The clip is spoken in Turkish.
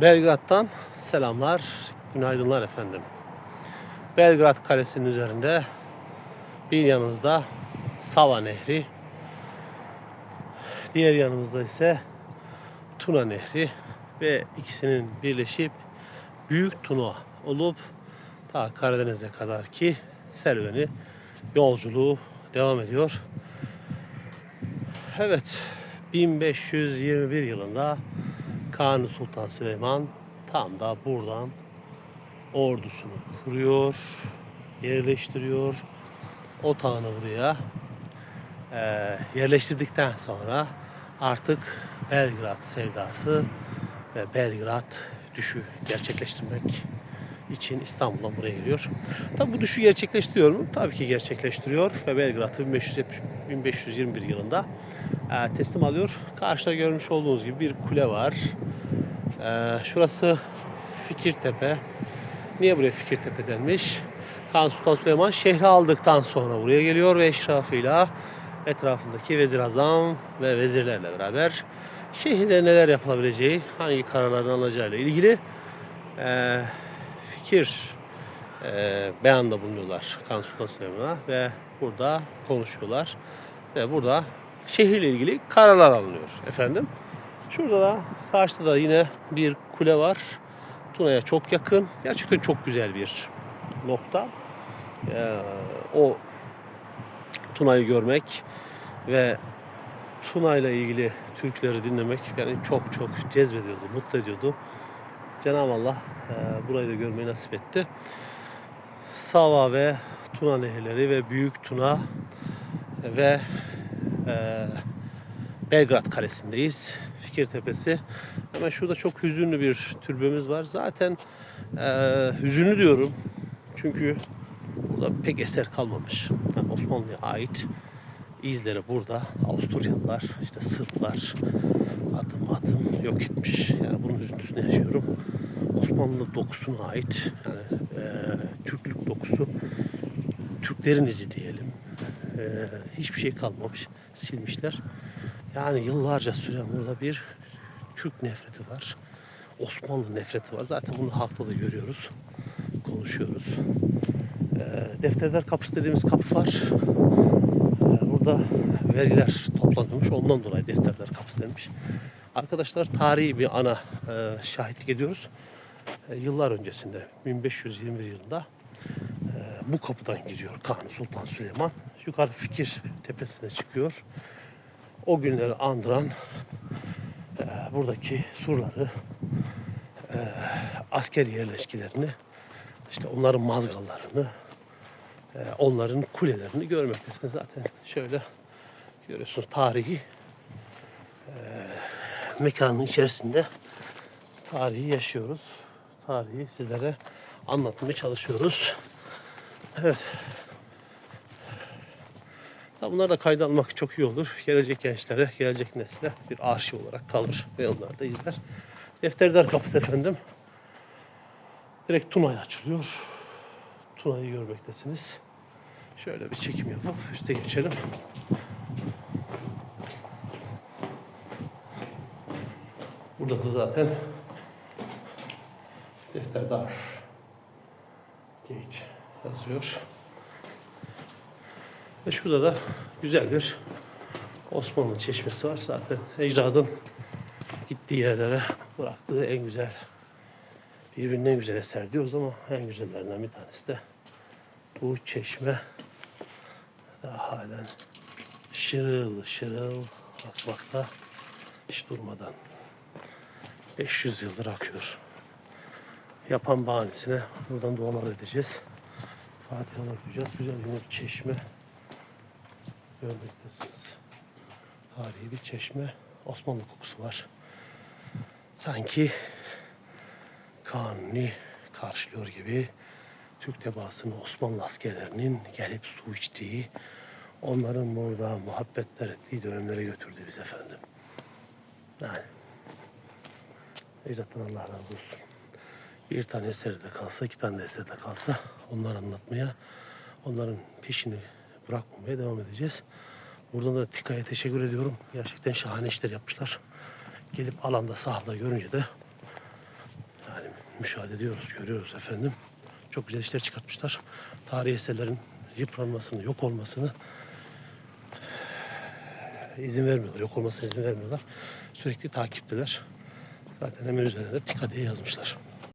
Belgrad'dan selamlar, günaydınlar efendim. Belgrad Kalesi'nin üzerinde bir yanımızda Sava Nehri, diğer yanımızda ise Tuna Nehri ve ikisinin birleşip Büyük Tuna olup ta Karadeniz'e kadar ki serüveni, yolculuğu devam ediyor. Evet, 1521 yılında Kanuni Sultan Süleyman tam da buradan ordusunu kuruyor, yerleştiriyor. Otağını buraya eee, yerleştirdikten sonra artık Belgrad sevdası ve Belgrad düşü gerçekleştirmek için İstanbul'dan buraya geliyor. Tabi bu düşü gerçekleştiriyor mu? Tabii ki gerçekleştiriyor ve Belgrad'ı 1570, 1521 yılında e, teslim alıyor. Karşıda görmüş olduğunuz gibi bir kule var. E, şurası Fikirtepe. Niye buraya Fikirtepe denmiş? Kanuni Sultan Süleyman şehri aldıktan sonra buraya geliyor ve eşrafıyla etrafındaki vezir azam ve vezirlerle beraber şehirde neler yapılabileceği, hangi kararların alınacağıyla ilgili e, fikir e, beyanda bulunuyorlar Kanuni Sultan ve burada konuşuyorlar ve burada şehirle ilgili kararlar alınıyor efendim. Şurada da karşıda da yine bir kule var. Tuna'ya çok yakın. Gerçekten çok güzel bir nokta. Ee, o Tuna'yı görmek ve Tuna ile ilgili türküleri dinlemek beni çok çok cezbediyordu, mutlu ediyordu. Cenab-ı Allah e, burayı da görmeyi nasip etti. Sava ve Tuna nehirleri ve Büyük Tuna ve e, Belgrad Kalesi'ndeyiz. Fikirtepesi. Hemen şurada çok hüzünlü bir türbemiz var. Zaten e, hüzünlü diyorum. Çünkü burada pek eser kalmamış. Yani Osmanlı'ya ait izleri burada. Avusturyalılar, işte Sırplar adım adım yok etmiş. Yani bunun üzüntüsünü yaşıyorum. Osmanlı dokusuna ait yani e, Türklük dokusu Türklerin izi diyelim. E, hiçbir şey kalmamış. Silmişler. Yani yıllarca süren burada bir Türk nefreti var. Osmanlı nefreti var. Zaten bunu halkta da görüyoruz. Konuşuyoruz. E, defterler kapısı dediğimiz kapı var. Burada vergiler toplanıyormuş. Ondan dolayı defterler kapısı demiş. Arkadaşlar tarihi bir ana e, şahitlik ediyoruz. E, yıllar öncesinde 1521 yılında e, bu kapıdan giriyor Kanuni Sultan Süleyman. Yukarı Fikir tepesine çıkıyor. O günleri andıran e, buradaki surları, e, asker yerleşkilerini, işte onların mazgallarını, onların kulelerini görmektesiniz. Zaten şöyle görüyorsunuz tarihi e, mekanın içerisinde tarihi yaşıyoruz. Tarihi sizlere anlatmaya çalışıyoruz. Evet. Tabi bunları da kayda almak çok iyi olur. Gelecek gençlere, gelecek nesile bir arşiv olarak kalır ve onlar da izler. Defterdar kapısı efendim. Direkt Tuna'ya açılıyor. Tuna'yı görmektesiniz. Şöyle bir çekim yapıp üste geçelim. Burada da zaten defterdar gate yazıyor. Ve şurada da güzel bir Osmanlı çeşmesi var. Zaten ecdadın gittiği yerlere bıraktığı en güzel birbirinden güzel eser diyoruz ama en güzellerinden bir tanesi de bu çeşme daha halen şırıl şırıl akmakta hiç durmadan 500 yıldır akıyor. Yapan bahanesine buradan dualar edeceğiz. Fatihalar okuyacağız. Güzel bir çeşme görmektesiniz. Tarihi bir çeşme. Osmanlı kokusu var. Sanki Kanuni karşılıyor gibi Türk tebaasını Osmanlı askerlerinin gelip su içtiği, onların burada muhabbetler ettiği dönemlere götürdü biz efendim. Yani Ecdat'tan Allah razı olsun. Bir tane eseri de kalsa, iki tane eseri de kalsa onları anlatmaya, onların peşini bırakmamaya devam edeceğiz. Buradan da TİKA'ya teşekkür ediyorum. Gerçekten şahane işler yapmışlar. Gelip alanda sahada görünce de müşahede ediyoruz, görüyoruz efendim. Çok güzel işler çıkartmışlar. Tarihi eserlerin yıpranmasını, yok olmasını izin vermiyorlar. Yok olmasına izin vermiyorlar. Sürekli takipteler. Zaten hemen üzerine de TİKA diye yazmışlar.